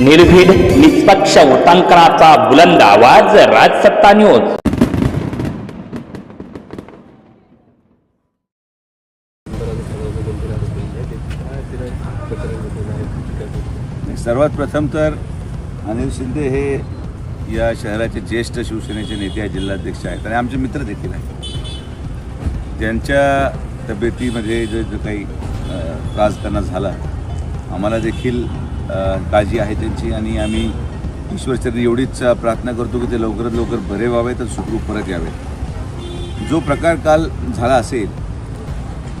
निर्भीड निष्पक्ष उटांकनाचा बुलंद आवाज राजसत्ता न्यूज. सर्वात प्रथम तर अनिल शिंदे हे या शहराचे ज्येष्ठ शिवसेनेचे नेते आहेत जिल्हाध्यक्ष आहेत आणि आमचे मित्र देखील आहेत. ज्यांच्या तब्येतीमध्ये जो जो काही त्रास त्यांना झाला आम्हाला देखील काळजी आहे त्यांची आणि आम्ही ईश्वरचरणी एवढीच प्रार्थना करतो की ते लवकरात लवकर बरे व्हावेत आणि सुखरूप परत यावेत जो प्रकार काल झाला असेल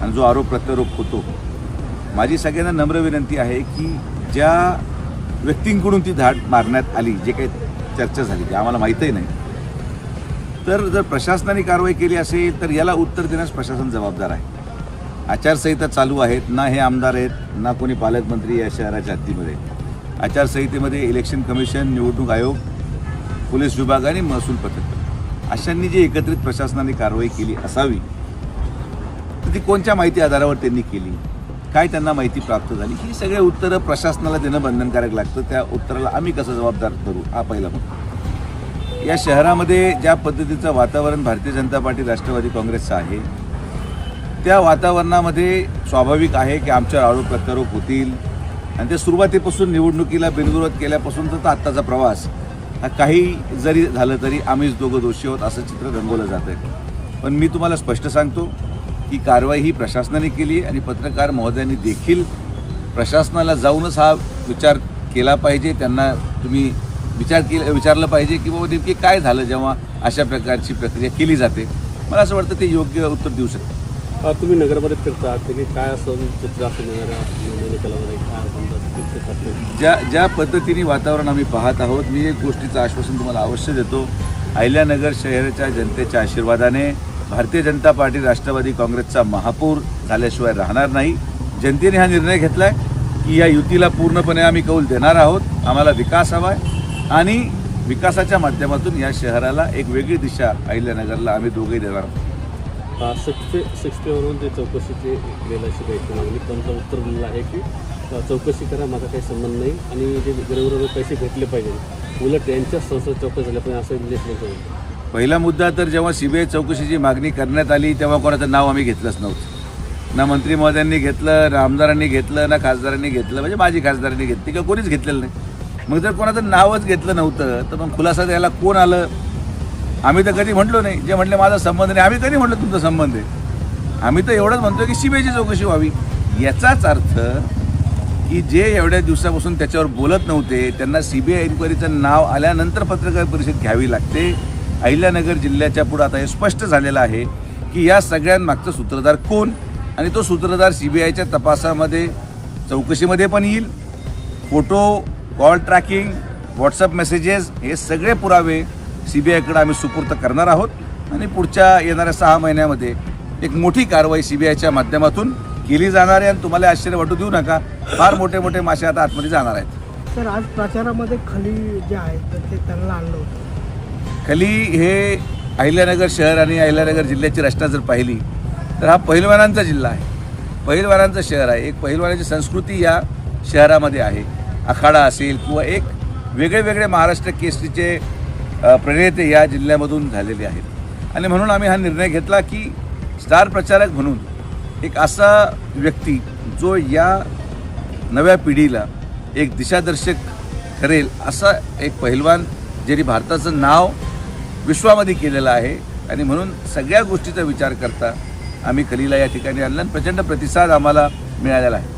आणि जो आरोप प्रत्यारोप होतो माझी सगळ्यांना नम्र विनंती आहे की ज्या व्यक्तींकडून ती धाड मारण्यात आली जे काही चर्चा झाली ते आम्हाला माहीतही नाही तर जर प्रशासनाने कारवाई केली असेल तर याला उत्तर देण्यास प्रशासन जबाबदार आहे. आचारसंहिता चालू आहेत ना हे आमदार आहेत ना कोणी पालकमंत्री या शहराच्या हद्दीमध्ये. आचारसंहितेमध्ये इलेक्शन कमिशन निवडणूक आयोग पोलीस विभाग आणि महसूल पथक. अशांनी जी एकत्रित प्रशासनाने कारवाई केली असावी तर ती कोणत्या माहिती आधारावर त्यांनी केली काय त्यांना माहिती प्राप्त झाली ही सगळे उत्तरं प्रशासनाला देणं बंधनकारक लागतं. त्या उत्तराला आम्ही कसं जबाबदार धरू हा पहिला मुद्दा. या शहरामध्ये ज्या पद्धतीचं वातावरण भारतीय जनता पार्टी राष्ट्रवादी काँग्रेसचं आहे त्या वातावरणामध्ये स्वाभाविक आहे की आमच्यावर आरोप प्रत्यारोप होतील. आणि ते सुरुवातीपासून निवडणुकीला बिनविरोध केल्यापासून तर आत्ताचा प्रवास. हा काही जरी झालं तरी आम्हीच दोघं दोषी आहोत असं चित्र रंगवलं जात आहे पण मी तुम्हाला स्पष्ट सांगतो की कारवाई ही प्रशासनाने केली आणि पत्रकार महोदयांनी देखील प्रशासनाला जाऊनच हा विचार केला पाहिजे. त्यांना तुम्ही विचार केला विचारलं पाहिजे की बाबा नेमकी काय झालं जेव्हा अशा प्रकारची प्रक्रिया केली जाते. मला असं वाटतं ते योग्य उत्तर देऊ शकतं तुम्ही नगरमध्ये फिरता त्यांनी काय असं चित्र असं ज्या ज्या पद्धतीने वातावरण आम्ही पाहत आहोत मी एक गोष्टीचं आश्वासन तुम्हाला अवश्य देतो. अहिल्यानगर शहराच्या जनतेच्या आशीर्वादाने भारतीय जनता पार्टी राष्ट्रवादी काँग्रेसचा महापौर झाल्याशिवाय राहणार नाही. जनतेने हा निर्णय घेतला आहे की या युतीला पूर्णपणे आम्ही कौल देणार आहोत. आम्हाला विकास हवा आहे आणि विकासाच्या माध्यमातून या शहराला एक वेगळी दिशा अहिल्यानगरला आम्ही दोघेही देणार आहोत. अ, सिक्स्टी सिक्स्टीवरून ते चौकशीची अशी बैठक मागणी त्यांचं उत्तर दिलेलं आहे की चौकशी करा माझा काही संबंध नाही. आणि जे गरीबरोबर पैसे भेटले पाहिजे उलट यांच्या संस्था चौकशी झाल्या पाहिजे असं निलेश लंके पहिला मुद्दा तर जेव्हा सीबीआय चौकशीची मागणी करण्यात आली तेव्हा कोणाचं नाव आम्ही घेतलंच नव्हतं. ना मंत्री महोदयांनी घेतलं ना आमदारांनी घेतलं ना खासदारांनी घेतलं म्हणजे माझी खासदारांनी घेतली किंवा कोणीच घेतलेलं नाही. मग जर कोणाचं नावच घेतलं नव्हतं तर मग खुलासा द्यायला कोण आलं? आम्ही तर कधी म्हटलो नाही. जे म्हटले माझा संबंध नाही आम्ही कधी म्हटलं तुमचा संबंध आहे? आम्ही तर एवढंच म्हणतो की सीबीआयची चौकशी व्हावी. याचाच अर्थ की जे एवढ्या दिवसापासून त्याच्यावर बोलत नव्हते त्यांना सीबीआय इन्क्वायरीचं नाव आल्यानंतर पत्रकार परिषद घ्यावी लागते. अहिल्यानगर जिल्ह्याच्या पुढं आता हे स्पष्ट झालेलं आहे की या सगळ्यांमागचं सूत्रधार कोण? आणि तो सूत्रधार सीबीआयच्या तपासामध्ये चौकशीमध्ये पण येईल. Photo call tracking WhatsApp messages हे सगळे पुरावे सी बी आयकडे आम्ही सुपूर्त करणार आहोत आणि पुढच्या येणाऱ्या सहा महिन्यामध्ये एक मोठी कारवाई सी बी आयच्या माध्यमातून केली जाणार आहे आणि तुम्हाला आश्चर्य वाटू देऊ नका. फार मोठे मोठे मासे आता आतमध्ये जाणार आहेत. तर आज प्रचारामध्ये खली जे आहेत ते त्यांना आणलं होतं. खली हे अहिल्यानगर शहर आणि अहिल्यानगर जिल्ह्याची रचना जर पाहिली तर हा पहिलवानांचा जिल्हा आहे. पहिलवानांचं शहर आहे. एक पहिलवानाची संस्कृती या शहरामध्ये आहे. आखाडा असेल किंवा एक वेगळे वेगळे महाराष्ट्र केसरीचे प्रेरित प्रणेते या जिल्ह्यामधून झालेले आहेत. आणि म्हणून आम्ही हा निर्णय घेतला की स्टार प्रचारक म्हणून एक असा व्यक्ती जो या नव्या पिढीला एक दिशादर्शक ठरेल असा एक पहिलवान ज्यांनी भारताचं नाव विश्वामध्ये केलेलं आहे. आणि म्हणून सगळ्या गोष्टीचा विचार करता आम्ही कलीला या ठिकाणी आणला आणि प्रचंड प्रतिसाद आम्हाला मिळालेला आहे.